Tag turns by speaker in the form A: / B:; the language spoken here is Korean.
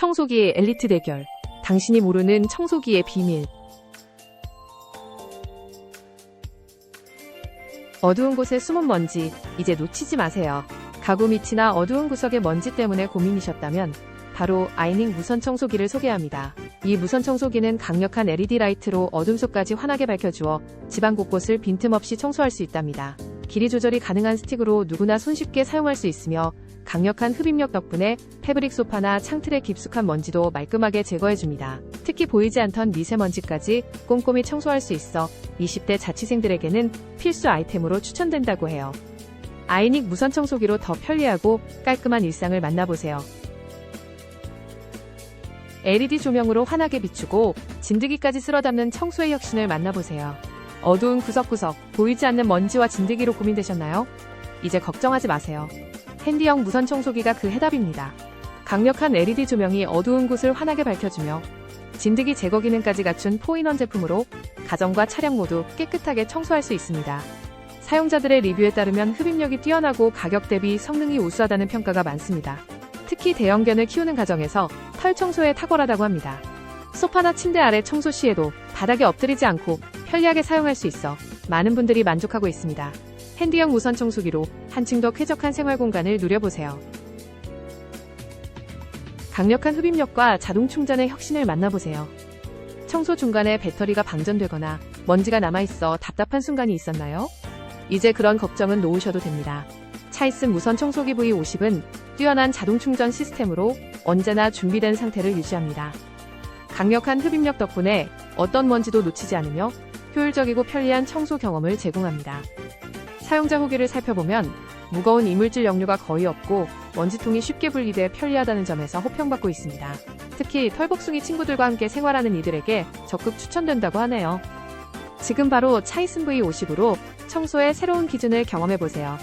A: 청소기의 엘리트 대결. 당신이 모르는 청소기의 비밀. 어두운 곳에 숨은 먼지, 이제 놓치지 마세요. 가구 밑이나 어두운 구석의 먼지 때문에 고민이셨다면 바로 아이닝 무선 청소기를 소개합니다. 이 무선 청소기는 강력한 LED 라이트로 어둠 속까지 환하게 밝혀주어 집안 곳곳을 빈틈없이 청소할 수 있답니다. 길이 조절이 가능한 스틱으로 누구나 손쉽게 사용할 수 있으며 강력한 흡입력 덕분에 패브릭 소파나 창틀의 깊숙한 먼지도 말끔하게 제거해줍니다. 특히 보이지 않던 미세먼지까지 꼼꼼히 청소할 수 있어 20대 자취생들에게는 필수 아이템으로 추천된다고 해요. 아이닉 무선 청소기로 더 편리하고 깔끔한 일상을 만나보세요. LED 조명으로 환하게 비추고 진드기까지 쓸어담는 청소의 혁신을 만나보세요. 어두운 구석구석, 보이지 않는 먼지와 진드기로 고민되셨나요? 이제 걱정하지 마세요. 핸디형 무선 청소기가 그 해답입니다. 강력한 LED 조명이 어두운 곳을 환하게 밝혀주며 진드기 제거 기능까지 갖춘 포인원 제품으로 가정과 차량 모두 깨끗하게 청소할 수 있습니다. 사용자들의 리뷰에 따르면 흡입력이 뛰어나고 가격 대비 성능이 우수하다는 평가가 많습니다. 특히 대형견을 키우는 가정에서 털 청소에 탁월하다고 합니다. 소파나 침대 아래 청소 시에도 바닥에 엎드리지 않고 편리하게 사용할 수 있어 많은 분들이 만족하고 있습니다. 핸디형 무선 청소기로 한층 더 쾌적한 생활 공간을 누려보세요. 강력한 흡입력과 자동 충전의 혁신을 만나보세요. 청소 중간에 배터리가 방전되거나 먼지가 남아있어 답답한 순간이 있었나요? 이제 그런 걱정은 놓으셔도 됩니다. 차이슨 무선 청소기 V50은 뛰어난 자동 충전 시스템으로 언제나 준비된 상태를 유지합니다. 강력한 흡입력 덕분에 어떤 먼지도 놓치지 않으며 효율적이고 편리한 청소 경험을 제공합니다. 사용자 후기를 살펴보면 무거운 이물질 역류가 거의 없고 먼지통이 쉽게 분리돼 편리하다는 점에서 호평받고 있습니다. 특히 털복숭이 친구들과 함께 생활하는 이들에게 적극 추천된다고 하네요. 지금 바로 차이슨 V50으로 청소의 새로운 기준을 경험해보세요.